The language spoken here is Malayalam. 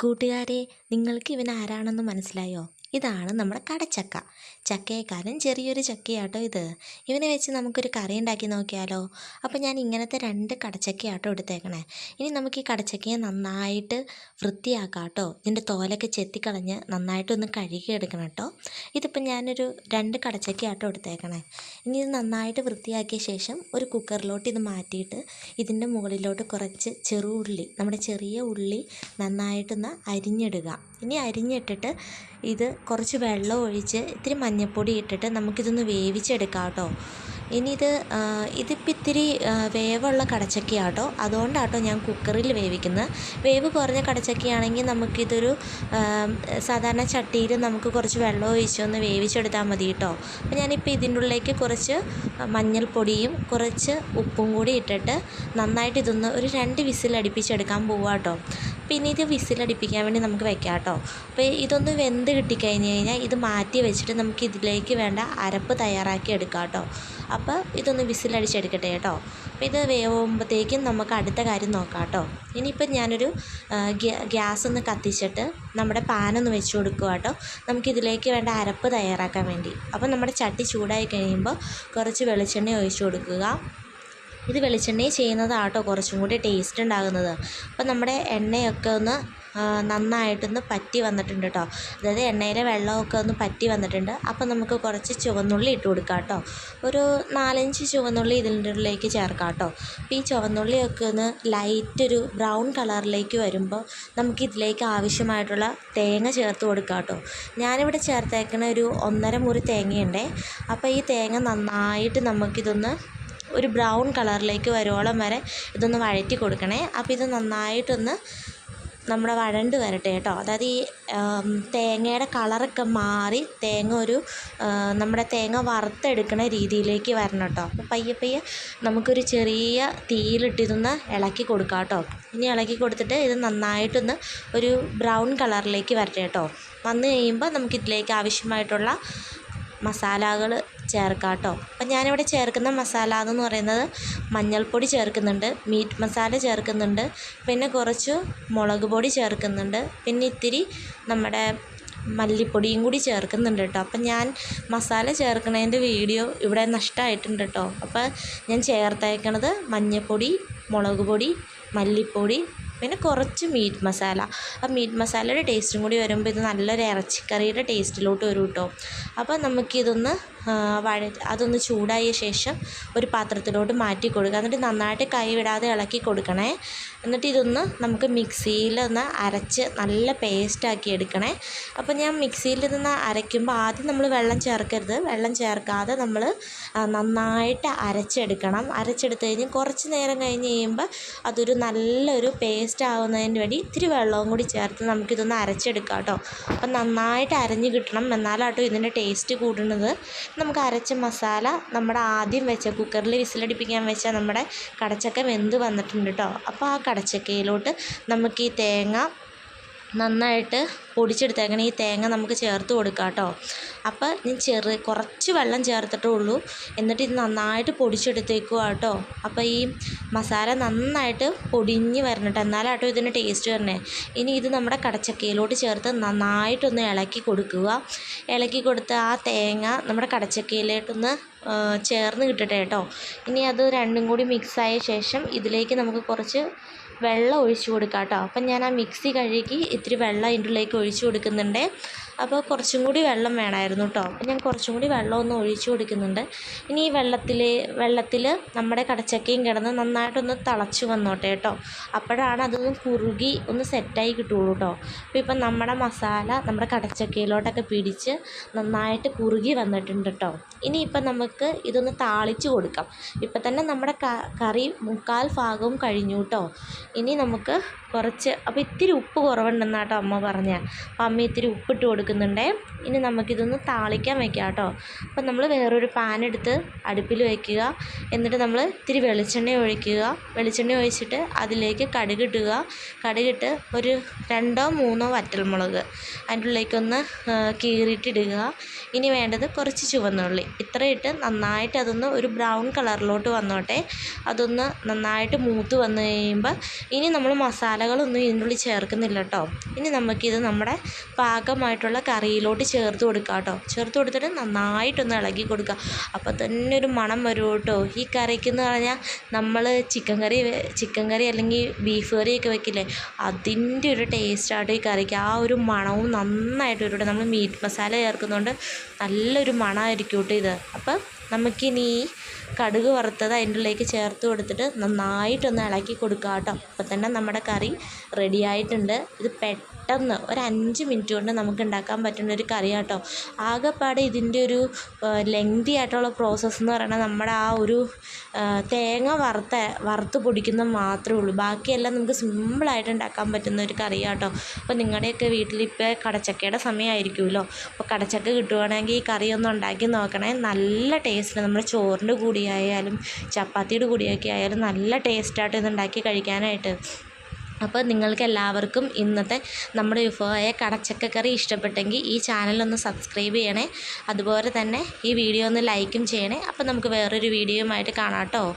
കൂട്ടുകാരെ നിങ്ങൾക്ക് ഇവൻ ആരാണെന്ന് മനസ്സിലായോ? ഇതാണ് നമ്മുടെ കടച്ചക്ക. ചക്കയെക്കാളും ചെറിയൊരു ചക്കയാട്ടോ ഇത്. ഇവനെ വെച്ച് നമുക്കൊരു കറി ഉണ്ടാക്കി നോക്കിയാലോ? അപ്പോൾ ഞാൻ ഇങ്ങനത്തെ രണ്ട് കടച്ചക്കയാട്ടോ എടുത്തേക്കണേ. ഇനി നമുക്ക് ഈ കടച്ചക്കയെ നന്നായിട്ട് വൃത്തിയാക്കാം കേട്ടോ ഇതിന്റെ തോലൊക്കെ ചെത്തിക്കളഞ്ഞ് നന്നായിട്ടൊന്ന് കഴുകി എടുക്കണം കേട്ടോ. ഇതിപ്പോൾ ഞാനൊരു രണ്ട് കടച്ചക്കയാട്ടോ എടുത്തേക്കണേ. ഇനി ഇത് നന്നായിട്ട് വൃത്തിയാക്കിയ ശേഷം ഒരു കുക്കറിലോട്ട് ഇത് മാറ്റിയിട്ട് ഇതിന്റെ മുകളിലോട്ട് കുറച്ച് ചെറു ഉള്ളി നമ്മുടെ ചെറിയ ഉള്ളി നന്നായിട്ടൊന്ന് അരിഞ്ഞിടുക. ഇനി അരിഞ്ഞിട്ടിട്ട് ഇത് കുറച്ച് വെള്ളം ഒഴിച്ച് ഇത്തിരി മഞ്ഞൾപ്പൊടി ഇട്ടിട്ട് നമുക്കിതൊന്ന് വേവിച്ചെടുക്കാം കേട്ടോ. ഇനി ഇത് ഇതിപ്പോൾ ഇത്തിരി വേവുള്ള കടച്ചക്കയാട്ടോ. അതുകൊണ്ടാട്ടോ ഞാൻ കുക്കറിൽ വേവിക്കുന്നത്. വേവ് കുറഞ്ഞ കടച്ചക്കയാണെങ്കിൽ നമുക്കിതൊരു സാധാരണ ചട്ടിയിൽ നമുക്ക് കുറച്ച് വെള്ളം ഒഴിച്ചൊന്ന് വേവിച്ചെടുത്താൽ മതി കേട്ടോ അപ്പോൾ ഞാനിപ്പോൾ ഇതിന്റെ ഉള്ളിലേക്ക് കുറച്ച് മഞ്ഞൾപ്പൊടിയും കുറച്ച് ഉപ്പും കൂടി ഇട്ടിട്ട് നന്നായിട്ട് ഇതൊന്ന് ഒരു രണ്ട് വിസിൽ അടുപ്പിച്ചെടുക്കാൻ പോവാട്ടോ. പിന്നെ ഇത് വിസിലടിപ്പിക്കാൻ വേണ്ടി നമുക്ക് വെക്കാം കേട്ടോ അപ്പോൾ ഇതൊന്ന് വെന്ത് കിട്ടിക്കഴിഞ്ഞ് കഴിഞ്ഞാൽ ഇത് മാറ്റി വെച്ചിട്ട് നമുക്ക് ഇതിലേക്ക് വേണ്ട അരപ്പ് തയ്യാറാക്കി എടുക്കാം കേട്ടോ അപ്പോൾ ഇതൊന്ന് വിസിലടിച്ചെടുക്കട്ടെ കേട്ടോ. അപ്പോൾ ഇത് വേവുമ്പോഴത്തേക്കും നമുക്ക് അടുത്ത കാര്യം നോക്കാം കേട്ടോ. ഇനിയിപ്പം ഞാനൊരു ഗ്യാസ് ഒന്ന് കത്തിച്ചിട്ട് നമ്മുടെ പാനൊന്ന് വെച്ച് കൊടുക്കുക കേട്ടോ. നമുക്കിതിലേക്ക് വേണ്ട അരപ്പ് തയ്യാറാക്കാൻ വേണ്ടി. അപ്പോൾ നമ്മുടെ ചട്ടി ചൂടായി കഴിയുമ്പോൾ കുറച്ച് വെളിച്ചെണ്ണ ഒഴിച്ച് കൊടുക്കുക. ഇത് വെളിച്ചെണ്ണയിൽ ചെയ്യുന്നതാട്ടോ കുറച്ചും കൂടി ടേസ്റ്റ് ഉണ്ടാകുന്നത്. അപ്പോൾ നമ്മുടെ എണ്ണയൊക്കെ ഒന്ന് നന്നായിട്ടൊന്ന് പറ്റി വന്നിട്ടുണ്ട് കേട്ടോ അതായത് എണ്ണയിലെ വെള്ളമൊക്കെ ഒന്ന് പറ്റി വന്നിട്ടുണ്ട്. അപ്പോൾ നമുക്ക് കുറച്ച് ചുവന്നുള്ളി ഇട്ട് കൊടുക്കാം കേട്ടോ ഒരു നാലഞ്ച് ചുവന്നുള്ളി ഇതിന്റെ ഉള്ളിലേക്ക് ചേർക്കാം കേട്ടോ അപ്പോൾ ഈ ചുവന്നുള്ളിയൊക്കെ ഒന്ന് ലൈറ്റ് ഒരു ബ്രൗൺ കളറിലേക്ക് വരുമ്പോൾ നമുക്ക് ഇതിലേക്ക് ആവശ്യമായിട്ടുള്ള തേങ്ങ ചേർത്ത് കൊടുക്കാം കേട്ടോ ഞാനിവിടെ ചേർത്തേക്കണ ഒരു ഒന്നര മുറി തേങ്ങയുണ്ടേ. അപ്പോൾ ഈ തേങ്ങ നന്നായിട്ട് നമുക്കിതൊന്ന് ഒരു ബ്രൗൺ കളറിലേക്ക് വരുവോളം വരെ ഇതൊന്ന് വഴറ്റി കൊടുക്കണേ. അപ്പോൾ ഇത് നന്നായിട്ടൊന്ന് നമ്മുടെ വഴണ്ട് വരട്ടെ കേട്ടോ. അതായത് ഈ തേങ്ങയുടെ കളറൊക്കെ മാറി തേങ്ങ ഒരു നമ്മുടെ തേങ്ങ വറുത്തെടുക്കുന്ന രീതിയിലേക്ക് വരണം കേട്ടോ. അപ്പോൾ പയ്യെ പയ്യെ നമുക്കൊരു ചെറിയ തീയിലിട്ട് ഇതൊന്ന് ഇളക്കി കൊടുക്കാം കേട്ടോ. ഇനി ഇളക്കി കൊടുത്തിട്ട് ഇത് നന്നായിട്ടൊന്ന് ഒരു ബ്രൗൺ കളറിലേക്ക് വരട്ടെ കേട്ടോ. വന്നു കഴിയുമ്പോൾ നമുക്കിതിലേക്ക് ആവശ്യമായിട്ടുള്ള മസാലകൾ ചേർക്കാം കേട്ടോ അപ്പം ഞാനിവിടെ ചേർക്കുന്ന മസാല എന്ന് പറയുന്നത് മഞ്ഞൾപ്പൊടി ചേർക്കുന്നുണ്ട് മീറ്റ് മസാല ചേർക്കുന്നുണ്ട് പിന്നെ കുറച്ച് മുളക് പൊടി ചേർക്കുന്നുണ്ട് പിന്നെ ഇത്തിരി നമ്മുടെ മല്ലിപ്പൊടിയും കൂടി ചേർക്കുന്നുണ്ട് കേട്ടോ. അപ്പം ഞാൻ മസാല ചേർക്കുന്നതിന്റെ വീഡിയോ ഇവിടെ നഷ്ടമായിട്ടുണ്ട് കേട്ടോ. അപ്പം ഞാൻ ചേർത്തേക്കണത് മഞ്ഞൾപ്പൊടി മുളക് പൊടി മല്ലിപ്പൊടി പിന്നെ കുറച്ച് മീറ്റ് മസാല. ആ മീറ്റ് മസാലയുടെ ടേസ്റ്റും കൂടി വരുമ്പോൾ ഇത് നല്ലൊരു ഇറച്ചിക്കറിയുടെ ടേസ്റ്റിലോട്ട് വരും കേട്ടോ. അപ്പോൾ നമുക്കിതൊന്ന് വഴ അതൊന്ന് ചൂടായ ശേഷം ഒരു പാത്രത്തിലോട്ട് മാറ്റി കൊടുക്കുക. എന്നിട്ട് നന്നായിട്ട് കൈ വിടാതെ ഇളക്കി കൊടുക്കണേ. എന്നിട്ട് ഇതൊന്ന് നമുക്ക് മിക്സിയിൽ ഒന്ന് അരച്ച് നല്ല പേസ്റ്റാക്കി എടുക്കണേ. അപ്പോൾ ഞാൻ മിക്സിയിൽ നിന്ന് അരയ്ക്കുമ്പോൾ ആദ്യം നമ്മൾ വെള്ളം ചേർക്കരുത്. വെള്ളം ചേർക്കാതെ നമ്മൾ നന്നായിട്ട് അരച്ചെടുക്കണം. അരച്ചെടുത്ത് കഴിഞ്ഞ് കുറച്ച് നേരം കഴിഞ്ഞ് കഴിയുമ്പോൾ അതൊരു നല്ലൊരു പേസ്റ്റ് ആവുന്നതിന് വേണ്ടി ഇത്തിരി വെള്ളവും കൂടി ചേർത്ത് നമുക്കിതൊന്ന് അരച്ചെടുക്കാം കേട്ടോ. അപ്പം നന്നായിട്ട് അരഞ്ഞ് കിട്ടണം. എന്നാലാട്ടോ ഇതിന്റെ ടേസ്റ്റ് കൂടുന്നത് നമുക്ക് അരച്ച മസാല നമ്മുടെ ആദ്യം വെച്ച കുക്കറിൽ വിസിലടിപ്പിക്കാൻ വെച്ച നമ്മുടെ കടച്ചക്ക വെന്ത് വന്നിട്ടുണ്ട് കേട്ടോ അപ്പോൾ ആ കടച്ചക്കയിലോട്ട് നമുക്ക് ഈ തേങ്ങ നന്നായിട്ട് പൊടിച്ചെടുത്തേക്കണം. ഈ തേങ്ങ നമുക്ക് ചേർത്ത് കൊടുക്കാം കേട്ടോ. അപ്പോൾ ഞാൻ ചെറു കുറച്ച് വെള്ളം ചേർത്തിട്ടേ ഉള്ളൂ. എന്നിട്ട് ഇത് നന്നായിട്ട് പൊടിച്ചെടുത്തേക്കുക കേട്ടോ. അപ്പോൾ ഈ മസാല നന്നായിട്ട് പൊടിഞ്ഞ് വരണം കേട്ടോ. എന്നാലാട്ടോ ഇതിന് ടേസ്റ്റ് വരണേ. ഇനി ഇത് നമ്മുടെ കടച്ചക്കയിലോട്ട് ചേർത്ത് നന്നായിട്ടൊന്ന് ഇളക്കി കൊടുക്കുക. ഇളക്കി കൊടുത്ത് ആ തേങ്ങ നമ്മുടെ കടച്ചക്കയിലോട്ടൊന്ന് ചേർന്ന് കിട്ടട്ടെ കേട്ടോ. ഇനി അത് രണ്ടും കൂടി മിക്സായ ശേഷം ഇതിലേക്ക് നമുക്ക് കുറച്ച് വെള്ളം ഒഴിച്ച് കൊടുക്കാം കേട്ടോ അപ്പം ഞാൻ ആ മിക്സി കഴുകി ഇത്തിരി വെള്ളം അതിന്റെ ഉള്ളിലേക്ക് ഒഴിച്ച് കൊടുക്കുന്നുണ്ട്. അപ്പോൾ കുറച്ചും കൂടി വെള്ളം വേണമായിരുന്നു കേട്ടോ. അപ്പോൾ ഞാൻ കുറച്ചും കൂടി വെള്ളം ഒന്ന് ഒഴിച്ചു കൊടുക്കുന്നുണ്ട്. ഇനി ഈ വെള്ളത്തിൽ വെള്ളത്തിൽ നമ്മുടെ കടച്ചക്കയും കിടന്ന് നന്നായിട്ടൊന്ന് തിളച്ച് വന്നോട്ടെ കേട്ടോ. അപ്പോഴാണ് അതൊന്ന് കുറുകി ഒന്ന് സെറ്റായി കിട്ടുള്ളൂ കേട്ടോ. അപ്പോൾ ഇപ്പം നമ്മുടെ മസാല നമ്മുടെ കടച്ചക്കയിലോട്ടൊക്കെ പിടിച്ച് നന്നായിട്ട് കുറുകി വന്നിട്ടുണ്ട് കേട്ടോ. ഇനിയിപ്പം നമുക്ക് ഇതൊന്ന് താളിച്ച് കൊടുക്കാം. ഇപ്പം തന്നെ നമ്മുടെ കറി മുക്കാൽ ഭാഗവും കഴിഞ്ഞു കേട്ടോ. ഇനി നമുക്ക് കുറച്ച് അപ്പോൾ ഇത്തിരി ഉപ്പ് കുറവുണ്ടെന്നാട്ടോ അമ്മ പറഞ്ഞത്. അപ്പം അമ്മ ഇത്തിരി ഉപ്പിട്ട് കൊടുക്കുന്നുണ്ടേ. ഇനി നമുക്കിതൊന്ന് താളിക്കാൻ വെക്കാം കേട്ടോ. അപ്പം നമ്മൾ വേറൊരു പാൻ എടുത്ത് അടുപ്പിൽ വയ്ക്കുക എന്നിട്ട് നമ്മൾ ഇത്തിരി വെളിച്ചെണ്ണ ഒഴിക്കുക. വെളിച്ചെണ്ണ ഒഴിച്ചിട്ട് അതിലേക്ക് കടുകിടുക കടുകിട്ട് ഒരു രണ്ടോ മൂന്നോ വറ്റൽമുളക് അതിന്റെ ഉള്ളിലേക്കൊന്ന് കീറിയിട്ടിടുക. ഇനി വേണ്ടത് കുറച്ച് ചുവന്നുള്ളി. ഇട്ട് നന്നായിട്ട് അതൊന്ന് ഒരു ബ്രൗൺ കളറിലോട്ട് വന്നോട്ടെ. അതൊന്ന് നന്നായിട്ട് മൂത്ത് വന്നു കഴിയുമ്പോൾ ഇനി നമ്മൾ മസാലകളൊന്നും ഇതിന്റെ ഉള്ളിൽ ചേർക്കുന്നില്ല കേട്ടോ. ഇനി നമുക്കിത് നമ്മുടെ പാകമായിട്ടുള്ള കറിയിലോട്ട് ചേർത്ത് കൊടുക്കുക കേട്ടോ ചേർത്ത് കൊടുത്തിട്ട് നന്നായിട്ടൊന്ന് ഇളകി കൊടുക്കുക അപ്പോൾ തന്നെ ഒരു മണം വരും കേട്ടോ ഈ കറിക്ക് എന്ന് പറഞ്ഞാൽ നമ്മൾ ചിക്കൻ കറി ചിക്കൻ കറി അല്ലെങ്കിൽ ബീഫ് കറിയൊക്കെ വെക്കില്ലേ? അതിന്റെ ഒരു ടേസ്റ്റാട്ടോ ഈ കറിക്ക്. ആ ഒരു മണവും നന്നായിട്ട് വരും നമ്മൾ മീറ്റ് മസാല ചേർക്കുന്നതുകൊണ്ട് നല്ലൊരു മണമായിരിക്കും കേട്ടോ ഇത്. അപ്പം നമുക്കിനി കടുക് വറുത്തത് അതിന്റെ ഉള്ളിലേക്ക് ചേർത്ത് കൊടുത്തിട്ട് നന്നായിട്ടൊന്ന് ഇളക്കി കൊടുക്കുക കേട്ടോ. അപ്പോൾ തന്നെ നമ്മുടെ കറി റെഡി ആയിട്ടുണ്ട്. ഇത് പെട്ടെന്ന് ഒരു അഞ്ച് മിനിറ്റ് കൊണ്ട് നമുക്ക് ഉണ്ടാക്കാൻ പറ്റുന്ന ഒരു കറി കേട്ടോ. ആകെപ്പാടെ ഇതിന്റെ ഒരു ലെങ്തി ആയിട്ടുള്ള പ്രോസസ്സ് എന്ന് പറയുന്നത് നമ്മുടെ ആ ഒരു തേങ്ങ വറുത്ത വറുത്ത് പൊടിക്കുന്നത് മാത്രമേ ഉള്ളൂ. ബാക്കിയെല്ലാം നമുക്ക് സിമ്പിളായിട്ട് ഉണ്ടാക്കാൻ പറ്റുന്ന ഒരു കറി കേട്ടോ. അപ്പോൾ നിങ്ങളുടെയൊക്കെ വീട്ടിലിപ്പോൾ കടച്ചക്കയുടെ സമയമായിരിക്കുമല്ലോ. അപ്പോൾ കടച്ചക്ക കിട്ടുവാണെങ്കിൽ ഈ കറി ഒന്ന് ഉണ്ടാക്കി നോക്കണേ. നല്ല ടേസ്റ്റ് നമ്മുടെ ചോറിന്റെ കൂടിയായാലും ചപ്പാത്തിയുടെ കൂടിയൊക്കെ ആയാലും നല്ല ടേസ്റ്റായിട്ട് ഇത് ഉണ്ടാക്കി കഴിക്കാനായിട്ട്. അപ്പോൾ നിങ്ങൾക്ക് എല്ലാവർക്കും ഇന്നത്തെ നമ്മുടെ വിഭവമായ കടച്ചക്ക കറി ഇഷ്ടപ്പെട്ടെങ്കിൽ ഈ ചാനലൊന്ന് സബ്സ്ക്രൈബ് ചെയ്യണേ. അതുപോലെ തന്നെ ഈ വീഡിയോ ഒന്ന് ലൈക്കും ചെയ്യണേ. അപ്പോൾ നമുക്ക് വേറൊരു വീഡിയോയുമായിട്ട് കാണാം കേട്ടോ